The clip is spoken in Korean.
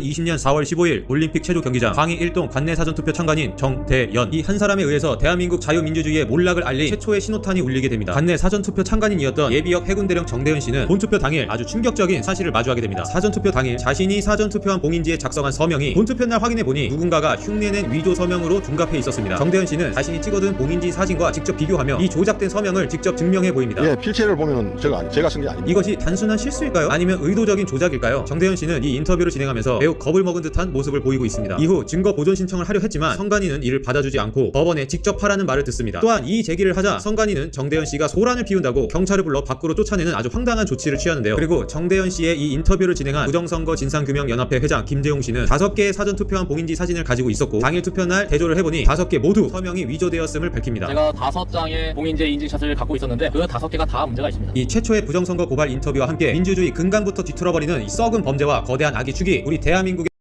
2020년 4월 15일 올림픽 체조 경기장 광희 1동 관내 사전투표 참관인 정대연 이 한 사람에 의해서 대한민국 자유민주주의의 몰락을 알린 최초의 신호탄이 울리게 됩니다. 관내 사전투표 참관인이었던 예비역 해군대령 정대현 씨는 본투표 당일 아주 충격적인 사실을 마주하게 됩니다. 사전투표 당일 자신이 사전투표한 봉인지에 작성한 서명이 본투표 날 확인해 보니 누군가가 흉내낸 위조 서명으로 둔갑해 있었습니다. 정대현 씨는 자신이 찍어둔 봉인지 사진과 직접 비교하며 이 조작된 서명을 직접 증명해 보입니다. 예, 필체를 보면은 제가 제가 쓴 게 아닙니다. 이것이 단순한 실수일까요? 아니면 의도적인 조작일까요? 정대현 씨는 이 인터뷰를 진행하면서 매우 겁을 먹은 듯한 모습을 보이고 있습니다. 이후 증거 보존 신청을 하려 했지만 성관이는 이를 받아주지 않고 법원에 직접 하라는 말을 듣습니다. 또한 이 제기를 하자 성관이는 정대현 씨가 소란을 피운다고 경찰을 불러 밖으로 쫓아내는 아주 황당한 조치를 취하는데요. 그리고 정대현 씨의 이 인터뷰를 진행한 부정선거 진상규명연합회 회장 김재용 씨는 다섯 개의 사전 투표한 봉인지 사진을 가지고 있었고 당일 투표 날 대조를 해보니 다섯 개 모두 서명이 위조되었음을 밝힙니다. 제가 다섯 장의 봉인제 인증샷을 갖고 있었는데 그 다섯 개가 다 문제가 있습니다. 이 최초의 부정선거 고발 인터뷰와 함께 민주주의 근간부터 뒤틀어버리는 이 썩은 범죄와 거대한 악의 축이 우리 대한민국의